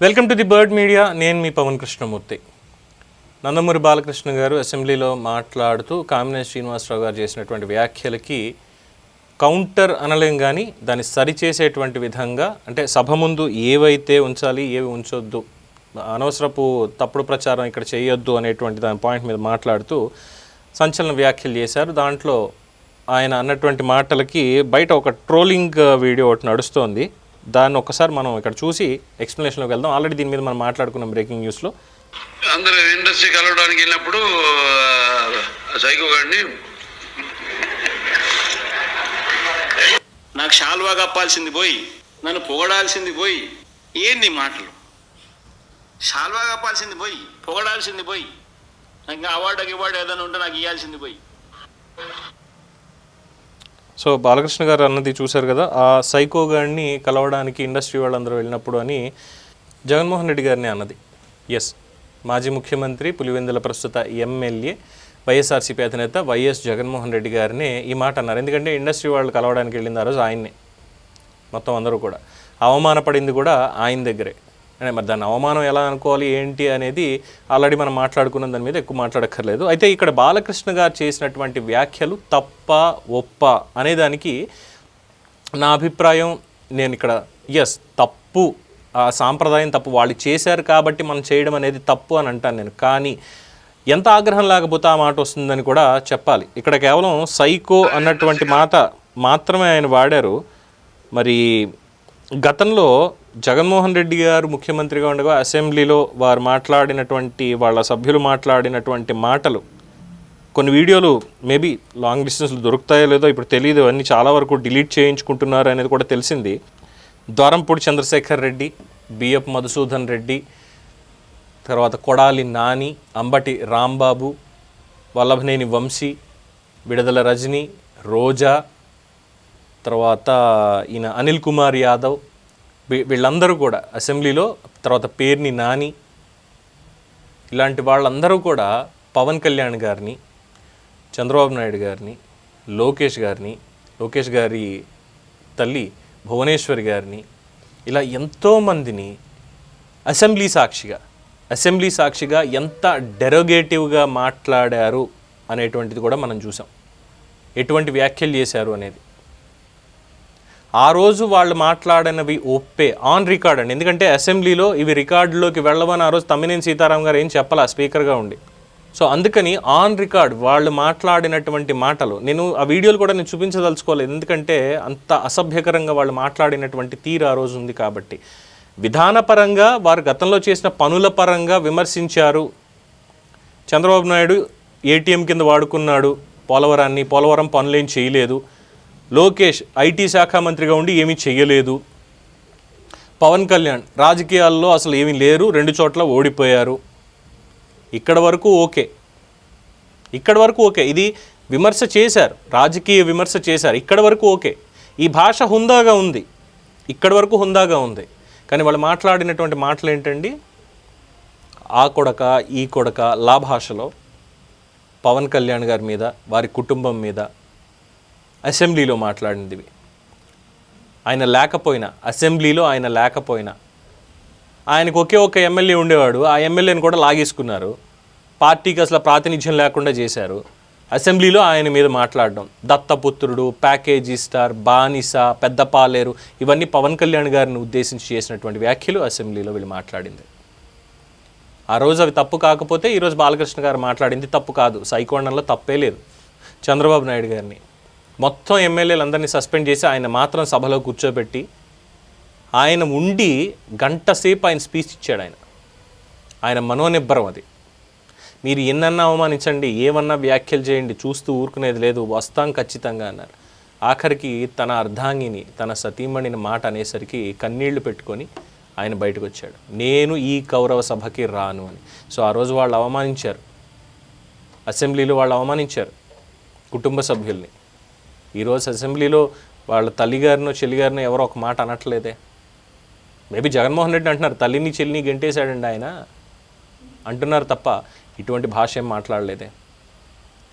Welcome to the bird media. నేను మీ పవన్ కృష్ణమూర్తి. నందమూరి బాలకృష్ణ గారు అసెంబ్లీలో మాట్లాడుతూ కామినేని శ్రీనివాసరావు గారు చేసినటువంటి వ్యాఖ్యలకి కౌంటర్ అనలేం కానీ దాన్ని సరిచేసేటువంటి విధంగా అంటే సభ ముందు ఏవైతే ఉంచాలి ఏవి ఉంచొద్దు అనవసరపు తప్పుడు ప్రచారం ఇక్కడ చేయొద్దు అనేటువంటి దాని పాయింట్ మీద మాట్లాడుతూ సంచలన వ్యాఖ్యలు చేశారు. దాంట్లో ఆయన అన్నటువంటి మాటలకి బయట ఒక ట్రోలింగ్ వీడియో ఒకటి నడుస్తోంది. దాన్ని ఒకసారి మనం ఇక్కడ చూసి ఎక్స్ప్లెనేషన్లోకి వెళ్దాం. ఆల్రెడీ దీని మీద మనం మాట్లాడుకున్నాం బ్రేకింగ్ న్యూస్లో అందరూ ఇండస్ట్రీ కలవడానికి వెళ్ళినప్పుడు సైకో గాడిని నాకు షాల్వా కప్పాల్సింది పోయి నన్ను పొగడాల్సింది పోయి ఏంది ఈ మాటలు? షాల్వా కప్పాల్సింది పోయి పొగడాల్సింది పోయి నాకు ఇంకా అవార్డు ఇవార్డు ఏదైనా ఉంటే నాకు ఇవ్వాల్సింది పోయి. సో బాలకృష్ణ గారు అన్నది చూశారు కదా ఆ సైకో గారిని కలవడానికి ఇండస్ట్రీ వాళ్ళందరూ వెళ్ళినప్పుడు అని జగన్మోహన్ రెడ్డి గారిని అన్నది. ఎస్ మాజీ ముఖ్యమంత్రి పులివెందుల ప్రస్తుత ఎమ్మెల్యే వైఎస్ఆర్సీపీ అధినేత వైఎస్ జగన్మోహన్ రెడ్డి గారిని ఈ మాట అన్నారు. ఎందుకంటే ఇండస్ట్రీ వాళ్ళు కలవడానికి వెళ్ళింది ఆ రోజు ఆయన్ని. మొత్తం అందరూ కూడా. అవమానపడింది కూడా ఆయన దగ్గరే. అంటే మరి దాన్ని అవమానం ఎలా అనుకోవాలి ఏంటి అనేది ఆల్రెడీ మనం మాట్లాడుకున్న దాని మీద ఎక్కువ మాట్లాడక్కర్లేదు. అయితే ఇక్కడ బాలకృష్ణ గారు చేసినటువంటి వ్యాఖ్యలు తప్ప ఒప్ప అనేదానికి నా అభిప్రాయం నేను ఇక్కడ ఎస్ తప్పు ఆ సాంప్రదాయం తప్పు వాళ్ళు చేశారు కాబట్టి మనం చేయడం అనేది తప్పు అని అంటాను నేను. కానీ ఎంత ఆగ్రహం లేకపోతే ఆ మాట వస్తుందని కూడా చెప్పాలి. ఇక్కడ కేవలం సైకో అన్నటువంటి మాట మాత్రమే ఆయన వాడారు. మరి గతంలో జగన్మోహన్ రెడ్డి గారు ముఖ్యమంత్రిగా ఉండగా అసెంబ్లీలో వారు మాట్లాడినటువంటి వాళ్ళ సభ్యులు మాట్లాడినటువంటి మాటలు కొన్ని వీడియోలు మేబీ లాంగ్ డిస్టెన్స్లు దొరుకుతాయో లేదో ఇప్పుడు తెలియదు. అన్ని చాలా వరకు డిలీట్ చేయించుకుంటున్నారు అనేది కూడా తెలిసింది. ద్వారంపూడి చంద్రశేఖర్ రెడ్డి బిఎఫ్ మధుసూదన్ రెడ్డి తర్వాత కొడాలి నాని అంబటి రాంబాబు వల్లభనేని వంశీ విడుదల రజని రోజా తర్వాత ఈయన అనిల్ కుమార్ యాదవ్ వీళ్ళందరూ కూడా అసెంబ్లీలో తర్వాత పేర్ని నాని ఇలాంటి వాళ్ళందరూ కూడా పవన్ కళ్యాణ్ గారిని చంద్రబాబు నాయుడు గారిని లోకేష్ గారిని లోకేష్ గారి తల్లి భువనేశ్వరి గారిని ఇలా ఎంతోమందిని అసెంబ్లీ సాక్షిగా అసెంబ్లీ సాక్షిగా ఎంత డెరోగేటివ్గా మాట్లాడారు అనేటువంటిది కూడా మనం చూసాం. ఎటువంటి వ్యాఖ్యలు చేశారు అనేది. ఆ రోజు వాళ్ళు మాట్లాడినవి ఒప్పే ఆన్ రికార్డ్ అండి. ఎందుకంటే అసెంబ్లీలో ఇవి రికార్డులోకి వెళ్ళవని ఆ రోజు తమ్మినేని సీతారాం గారు ఏం చెప్పాలా? స్పీకర్గా ఉండి. సో అందుకని ఆన్ రికార్డ్ వాళ్ళు మాట్లాడినటువంటి మాటలు నేను ఆ వీడియోలు కూడా నేను చూపించదలుచుకోలేదు. ఎందుకంటే అంత అసభ్యకరంగా వాళ్ళు మాట్లాడినటువంటి తీరు ఆ రోజు ఉంది కాబట్టి. విధానపరంగా వారు గతంలో చేసిన పనుల పరంగా విమర్శించారు. చంద్రబాబు నాయుడు ఏటీఎం కింద వాడుకున్నాడు. పోలవరాన్ని పోలవరం పనులేం చేయలేదు. లోకేష్ ఐటీ శాఖ మంత్రిగా ఉండి ఏమీ చెయ్యలేదు. పవన్ కళ్యాణ్ రాజకీయాల్లో అసలు ఏమీ లేరు రెండు చోట్ల ఓడిపోయారు. ఇక్కడ వరకు ఓకే. ఇక్కడ వరకు ఓకే. ఇది విమర్శ చేశారు రాజకీయ విమర్శ చేశారు. ఇక్కడ వరకు ఓకే. ఈ భాష హుందాగా ఉంది. ఇక్కడ వరకు హుందాగా ఉంది. కానీ వాళ్ళు మాట్లాడినటువంటి మాటలు ఏంటండి? ఆ కొడక ఈ కొడక లా భాషలో పవన్ కళ్యాణ్ గారి మీద వారి కుటుంబం మీద అసెంబ్లీలో మాట్లాడినది ఆయన లేకపోయినా అసెంబ్లీలో ఆయన లేకపోయినా ఆయనకు ఒకే ఒక ఎమ్మెల్యే ఉండేవాడు. ఆ ఎమ్మెల్యేని కూడా లాగేసుకున్నారు. పార్టీకి అసలు ప్రాతినిధ్యం లేకుండా చేశారు. అసెంబ్లీలో ఆయన మీద మాట్లాడడం. దత్తపుత్రుడు ప్యాకేజీ స్టార్ బానిస పెద్ద పాలేరు ఇవన్నీ పవన్ కళ్యాణ్ గారిని ఉద్దేశించి చేసినటువంటి వ్యాఖ్యలు అసెంబ్లీలో వీళ్ళు మాట్లాడింది. ఆ రోజు అవి తప్పు కాకపోతే ఈరోజు బాలకృష్ణ గారు మాట్లాడింది తప్పు కాదు. సైకోండంలో తప్పే లేదు. చంద్రబాబు నాయుడు గారిని. మొత్తం ఎమ్మెల్యేలందరినీ సస్పెండ్ చేసి ఆయన మాత్రం సభలో కూర్చోబెట్టి ఆయన ఉండి గంట సేపు ఆయన స్పీచ్ ఇచ్చాడు ఆయన. ఆయన మనోనిబ్బరం అది. మీరు ఎన్నన్నా అవమానించండి ఏమన్నా వ్యాఖ్యలు చేయండి చూస్తూ ఊరుకునేది లేదు వస్తాం ఖచ్చితంగా అన్నారు. ఆఖరికి తన అర్ధాంగిని తన సతీమణిని మాట అనేసరికి కన్నీళ్ళు పెట్టుకొని ఆయన బయటకు వచ్చాడు నేను ఈ కౌరవ సభకి రాను అని. సో ఆ రోజు వాళ్ళు అవమానించారు. అసెంబ్లీలో వాళ్ళు అవమానించారు. కుటుంబ సభ్యుల్ని. ఈరోజు అసెంబ్లీలో వాళ్ళ తల్లిగారినో చెల్లిగారినో ఎవరో ఒక మాట అనట్లేదే. మేబీ జగన్మోహన్ రెడ్డి అంటున్నారు తల్లిని చెల్లిని గెంటేశాడండి ఆయన. అంటున్నారు తప్ప ఇటువంటి భాష ఏం మాట్లాడలేదే.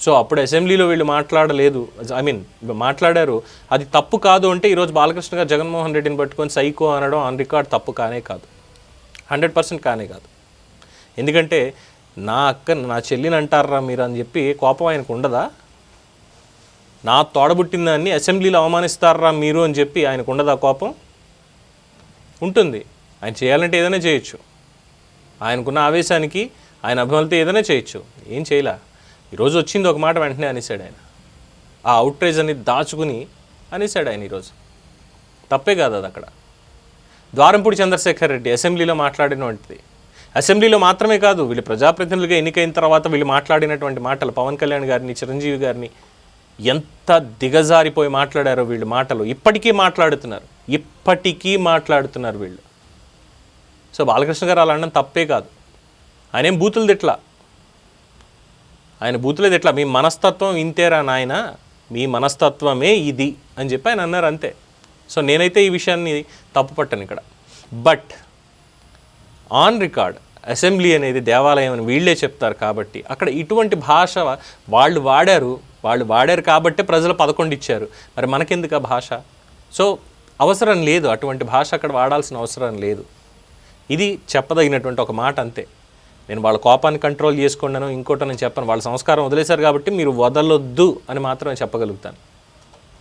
సో అప్పుడు అసెంబ్లీలో వీళ్ళు మాట్లాడలేదు. ఐ మీన్ మాట్లాడారు. అది తప్పు కాదు అంటే ఈరోజు బాలకృష్ణ గారు జగన్మోహన్ రెడ్డిని పట్టుకొని సైకో అనడం ఆన్ రికార్డ్ తప్పు కానే కాదు. హండ్రెడ్ పర్సెంట్ కానే కాదు. ఎందుకంటే నా అక్క నా చెల్లిని అంటారా మీరు? అని చెప్పి కోపం ఆయనకు ఉండదా? నా తోడబుట్టిన దాన్ని అసెంబ్లీలో అవమానిస్తారా మీరు అని చెప్పి ఆయనకు ఉండదా కోపం? ఉంటుంది. ఆయన చేయాలంటే ఏదైనా చేయొచ్చు. ఆయనకున్న ఆవేశానికి ఆయన అభిమానులతో ఏదైనా చేయొచ్చు. ఏం చేయలే? ఈరోజు వచ్చింది ఒక మాట వెంటనే అనేసాడు ఆయన. ఆ అవుట్రేజ్ అని దాచుకుని అనేసాడు ఆయన ఈరోజు. తప్పే కాదు అది అక్కడ. ద్వారంపూడి చంద్రశేఖర్ రెడ్డి అసెంబ్లీలో మాట్లాడినటువంటిది. అసెంబ్లీలో మాత్రమే కాదు వీళ్ళు ప్రజాప్రతినిధులుగా ఎన్నికైన తర్వాత వీళ్ళు మాట్లాడినటువంటి మాటలు పవన్ కళ్యాణ్ గారిని చిరంజీవి గారిని ఎంత దిగజారిపోయి మాట్లాడారో వీళ్ళు మాటలు. ఇప్పటికీ మాట్లాడుతున్నారు. ఇప్పటికీ మాట్లాడుతున్నారు వీళ్ళు. సో బాలకృష్ణ గారు అలా అనడం తప్పే కాదు. ఆయన ఏం బూతులు తిట్లా ఆయన బూతులేదు ఎట్లా మీ మనస్తత్వం ఇంతేరా నాయన? మీ మనస్తత్వమే ఇది అని చెప్పి ఆయన అన్నారు అంతే. సో నేనైతే ఈ విషయాన్ని తప్పు పట్టాను ఇక్కడ. బట్ ఆన్ రికార్డ్ అసెంబ్లీ అనేది దేవాలయం అని వీళ్ళే చెప్తారు కాబట్టి అక్కడ ఇటువంటి భాష వాళ్ళు వాడారు వాళ్ళు వాడారు కాబట్టి ప్రజలు పదకొండు ఇచ్చారు. మరి మనకెందుకు ఆ భాష? సో అవసరం లేదు. అటువంటి భాష అక్కడ వాడాల్సిన అవసరం లేదు. ఇది చెప్పదగినటువంటి ఒక మాట అంతే. నేను వాళ్ళ కోపాన్ని కంట్రోల్ చేసుకున్నాను ఇంకోటి నేను చెప్పాను. వాళ్ళ సంస్కారం వదిలేశారు కాబట్టి మీరు వదలొద్దు అని మాత్రమే చెప్పగలుగుతాను.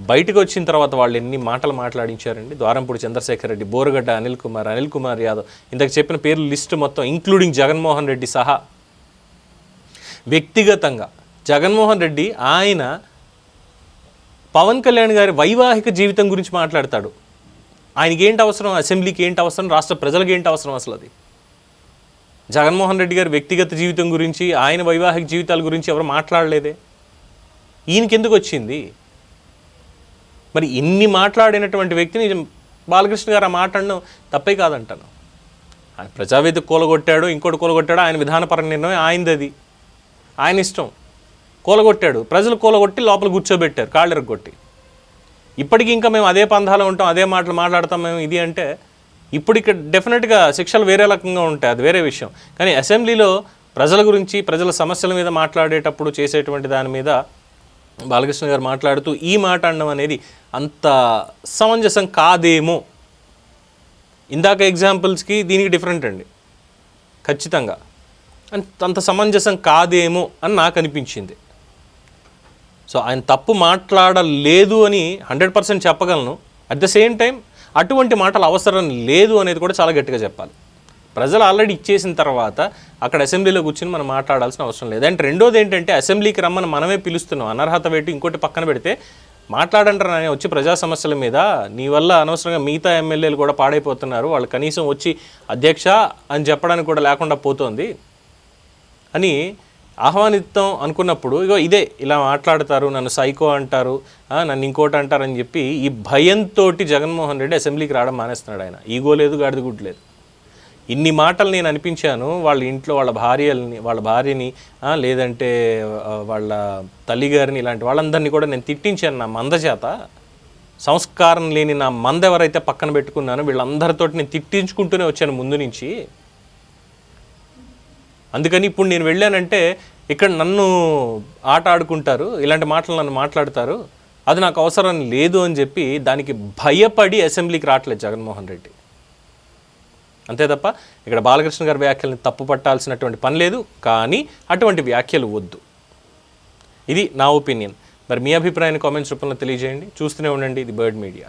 బయటకు వచ్చిన తర్వాత వాళ్ళు ఎన్ని మాటలు మాట్లాడించారండి? ద్వారంపూడి చంద్రశేఖర్ రెడ్డి బోరగడ్డ అనిల్ కుమార్ అనిల్ కుమార్ యాదవ్. ఇంతకు చెప్పిన పేర్లు లిస్ట్ మొత్తం ఇంక్లూడింగ్ జగన్మోహన్ రెడ్డి సహా వ్యక్తిగతంగా. జగన్మోహన్ రెడ్డి ఆయన పవన్ కళ్యాణ్ గారి వైవాహిక జీవితం గురించి మాట్లాడతాడు. ఆయనకి ఏంటి అవసరం? అసెంబ్లీకి ఏంటి అవసరం? రాష్ట్ర ప్రజలకు ఏంటి అవసరం అసలు అది? జగన్మోహన్ రెడ్డి గారి వ్యక్తిగత జీవితం గురించి ఆయన వైవాహిక జీవితాల గురించి ఎవరు మాట్లాడలేదే? ఈయనకెందుకు వచ్చింది? మరి ఇన్ని మాట్లాడినటువంటి వ్యక్తిని బాలకృష్ణ గారు ఆ మాట్లాడడం తప్పే కాదంటాను. ఆయన ప్రజావేదిక కూలగొట్టాడు ఇంకోటి కూలగొట్టాడు ఆయన విధానపర నిర్ణయం ఆయనది. అది ఆయన ఇష్టం. కూలగొట్టాడు. ప్రజలు కూలగొట్టి లోపల కూర్చోబెట్టారు కాళ్ళెరకు కొట్టి ఇప్పటికీ ఇంకా మేము అదే పంధాలో ఉంటాం అదే మాటలు మాట్లాడతాం మేము. ఇది అంటే ఇప్పుడు ఇక్కడ డెఫినెట్గా శిక్షలు వేరే రకంగా ఉంటాయి అది వేరే విషయం. కానీ అసెంబ్లీలో ప్రజల గురించి ప్రజల సమస్యల మీద మాట్లాడేటప్పుడు చేసేటువంటి దాని మీద బాలకృష్ణ గారు మాట్లాడుతూ ఈ మాట అనడం అనేది అంత సమంజసం కాదేమో. ఇందాక ఎగ్జాంపుల్స్కి దీనికి డిఫరెంట్ అండి. ఖచ్చితంగా. అంత అంత సమంజసం కాదేమో అని నాకు అనిపించింది. సో ఆయన తప్పు మాట్లాడలేదు అని హండ్రెడ్ పర్సెంట్ చెప్పగలను. అట్ ద సేమ్ టైం అటువంటి మాటలు అవసరం లేదు అనేది కూడా చాలా గట్టిగా చెప్పాలి. ప్రజలు ఆల్రెడీ ఇచ్చేసిన తర్వాత అక్కడ అసెంబ్లీలో కూర్చొని మనం మాట్లాడాల్సిన అవసరం లేదు. అండ్ రెండోది ఏంటంటే అసెంబ్లీకి రమ్మని మనమే పిలుస్తున్నాం. అనర్హత పెట్టి ఇంకోటి పక్కన పెడితే మాట్లాడంటారు ఆయన వచ్చి ప్రజా సమస్యల మీద నీ వల్ల అనవసరంగా మిగతా ఎమ్మెల్యేలు కూడా పాడైపోతున్నారు. వాళ్ళు కనీసం వచ్చి అధ్యక్ష అని చెప్పడానికి కూడా లేకుండా పోతోంది అని ఆహ్వానిస్తాం అనుకున్నప్పుడు ఇగో ఇదే ఇలా మాట్లాడతారు నన్ను సైకో అంటారు నన్ను ఇంకోటి అంటారు అని చెప్పి ఈ భయంతో జగన్మోహన్ రెడ్డి అసెంబ్లీకి రావడం మానేస్తున్నాడు ఆయన. ఈగో లేదు గాడిద గుడ్డు లేదు. ఇన్ని మాటలు నేను అనిపించాను వాళ్ళ ఇంట్లో వాళ్ళ భార్యల్ని వాళ్ళ భార్యని లేదంటే వాళ్ళ తల్లిగారిని ఇలాంటి వాళ్ళందరినీ కూడా నేను తిట్టించాను నా మంద చేత. సంస్కారం లేని నా మంద ఎవరైతే పక్కన పెట్టుకున్నానో వీళ్ళందరితోటి నేను తిట్టించుకుంటూనే వచ్చాను ముందు నుంచి. అందుకని ఇప్పుడు నేను వెళ్ళానంటే ఇక్కడ నన్ను ఆట ఆడుకుంటారు ఇలాంటి మాటలు నన్ను మాట్లాడతారు అది నాకు అవసరం లేదు అని చెప్పి దానికి భయపడి అసెంబ్లీకి రావట్లేదు జగన్మోహన్ రెడ్డి. అంతే తప్ప ఇక్కడ బాలకృష్ణ గారి వ్యాఖ్యల్ని తప్పు పట్టాల్సినటువంటి పని లేదు కానీ అటువంటి వ్యాఖ్యలు వద్దు. ఇది నా ఒపీనియన్. మరి మీ అభిప్రాయాన్ని కామెంట్స్ రూపంలో తెలియజేయండి. చూస్తూనే ఉండండి ఇది బర్డ్ మీడియా.